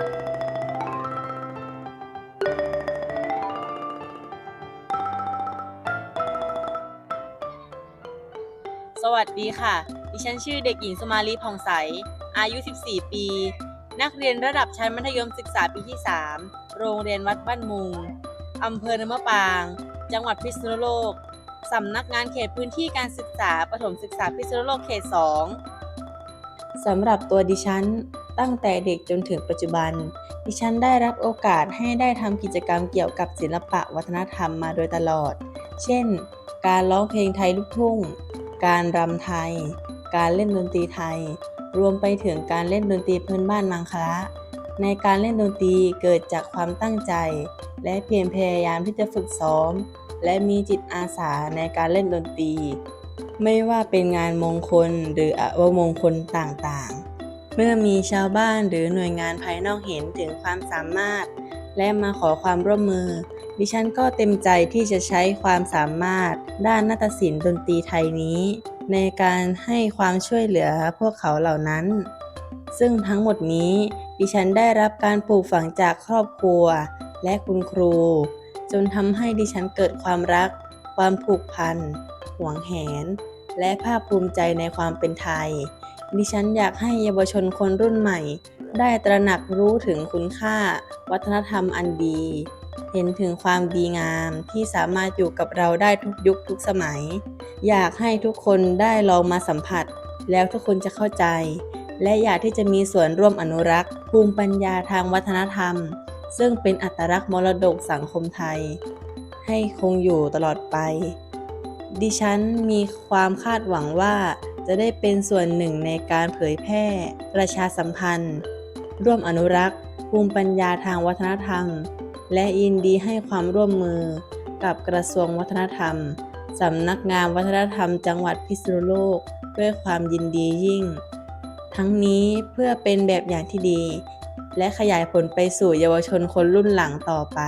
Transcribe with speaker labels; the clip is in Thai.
Speaker 1: สวัสดีค่ะ ดิฉันชื่อเด็กหญิงสมาลีผ่องใส อายุ 14 ปี นักเรียนระดับชั้นมัธยมศึกษาปีที่ 3 โรงเรียนวัดบ้านมุง อำเภอเนมะปาง จังหวัดพิษณุโลก สำนักงานเขตพื้นที่การศึกษา ประถมศึกษาพิษณุโลกเขต 2 สำหรับตัวดิฉัน ตั้งแต่เด็กจนถึงปัจจุบัน ดิฉันได้รับโอกาสให้ได้ทำกิจกรรมเกี่ยวกับศิลปะวัฒนธรรมมาโดยตลอด เช่น การร้องเพลงไทยลูกทุ่ง การรำไทย การเล่นดนตรีไทย รวมไปถึงการเล่นดนตรีพื้นบ้านมังคละในการเล่นดนตรีเกิดจากความตั้งใจ และเพียรพยายามที่จะฝึกซ้อม และมีจิตอาสาในการเล่นดนตรี ไม่ว่าเป็นงานมงคลหรืออวมงคลต่างๆ เมื่อมีชาวบ้านหรือหน่วยงานภายนอกเห็นถึงความสามารถ และมาขอความร่วมมือ ดิฉันก็เต็มใจที่จะใช้ความสามารถ ด้านนาฏศิลป์ดนตรีไทยนี้ ในการให้ความช่วยเหลือพวกเขาเหล่านั้น ซึ่งทั้งหมดนี้ ดิฉันได้รับการปลูกฝังจากครอบครัว และคุณครู จนทำให้ดิฉันเกิดความรัก ความผูกพันหวงแหน และภาคภูมิใจในความเป็นไทย ดิฉันอยากให้เยาวชนคนรุ่นใหม่ ได้ตระหนักรู้ถึงคุณค่า วัฒนธรรมอันดี เห็นถึงความดีงามที่สามารถอยู่กับเราได้ทุกยุคทุกสมัย อยากให้ทุกคนได้ลองมาสัมผัส แล้วทุกคนจะเข้าใจ และอยากที่จะมีส่วนร่วมอนุรักษ์ ภูมิปัญญาทางวัฒนธรรม ซึ่งเป็นอัตลักษณ์มรดกสังคมไทย ให้คงอยู่ตลอดไป ดิฉันมีความคาดหวังว่า จะได้เป็นส่วนหนึ่งในการเผยแพร่ ประชาสัมพันธ์ ร่วมอนุรักษ์ภูมิปัญญาทางวัฒนธรรม และยินดีให้ความร่วมมือกับกระทรวงวัฒนธรรม สำนักงานวัฒนธรรมจังหวัดพิษณุโลก ด้วยความยินดียิ่ง ทั้งนี้เพื่อเป็นแบบอย่างที่ดี และขยายผลไปสู่เยาวชนคนรุ่นหลังต่อไป